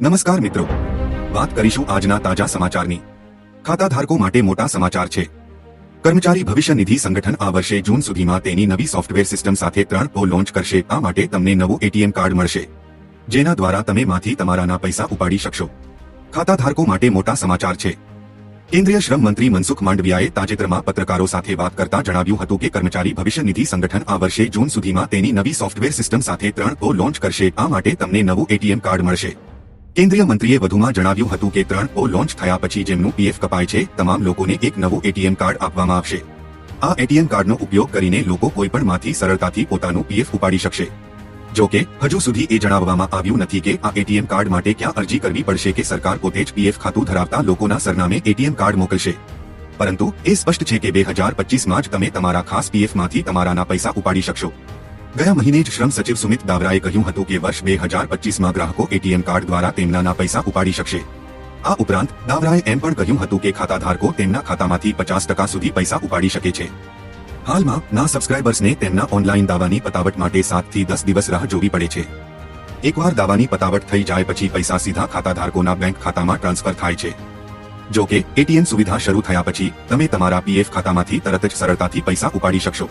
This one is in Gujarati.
નમસ્કાર મિત્રો. વાત કરીશું આજના તાજા સમાચારની. ખાતા ધારકો માટે મોટા સમાચાર છે. કર્મચારી ભવિષ્ય નિધિ સંગઠન આ વર્ષે જૂન સુધીમાં તેની નવી સોફ્ટવેર સિસ્ટમ સાથે ત્રણ પો લોન્ચ કરશે. આ માટે તમને નવું એટીએમ કાર્ડ મળશે. જેના દ્વારા તમે માંથી તમારાના પૈસા ઉપાડી શકશો. ખાતા ધારકો માટે મોટા સમાચાર છે. કેન્દ્રીય શ્રમ મંત્રી મનસુખ માંડવિયાએ તાજેતરમાં પત્રકારો સાથે વાત કરતા જણાવ્યું હતું કે કર્મચારી ભવિષ્ય નિધિ સંગઠન આ વર્ષે જૂન સુધીમાં તેની નવી સોફ્ટવેર સિસ્ટમ સાથે ત્રણ પો લોન્ચ કરશે. આ માટે તમને નવું એટીએમ કાર્ડ મળશે. કેન્દ્રીય મંત્રીએ વધુમાં જણાવ્યું હતું કે ત્રણ ઓ લોન્ચ થયા પછી જેમનું પીએફ કપાય છે, તમામ લોકોને એક નવું એટીએમ કાર્ડ આપવામાં આવશે. આ એટીએમ કાર્ડનો ઉપયોગ કરીને લોકો કોઈપણમાંથી સરળતાથી પોતાનું પીએફ ઉપાડી શકશે. જો કે, હજુ સુધી એ જણાવવામાં આવ્યું નથી કે આ એટીએમ કાર્ડ માટે ક્યાં અરજી કરવી પડશે કે સરકાર પોતે જ પીએફ ખાતું ધરાવતા લોકોના સરનામે એટીએમ કાર્ડ મોકલશે. પરંતુ, એ સ્પષ્ટ છે કે બે હજાર પચીસમાં જ તમે તમારા ખાસ પીએફમાંથી તમારાના પૈસા ઉપાડી શકશો. ગયા મહિને જ શ્રમ સચિવ સુમિત દાવરાએ કહ્યું હતું કે વર્ષ બે હજાર પચીસમાં ગ્રાહકો એટીએમ કાર્ડ દ્વારા તેમનાના પૈસા ઉપાડી શકશે. આ ઉપરાંત, દાવરાએ એમ પણ કહ્યું હતું કે ખાતાધારકો તેમના ખાતામાંથી પચાસ ટકા સુધી પૈસા ઉપાડી શકે છે. હાલમાં, ના સબસ્ક્રાઇબર્સને તેમના ઓનલાઈન દાવાની પતાવટ માટે સાતથી દસ દિવસ રાહ જોવી પડે છે. એકવાર દાવાની પતાવટ થઈ જાય પછી પૈસા સીધા ખાતાધારકોના બેંક ખાતામાં ટ્રાન્સફર થાય છે. જો કે, એટીએમ સુવિધા શરૂ થયા પછી, તમે તમારા પીએફ ખાતામાંથી તરત જ સરળતાથી પૈસા ઉપાડી શકશો.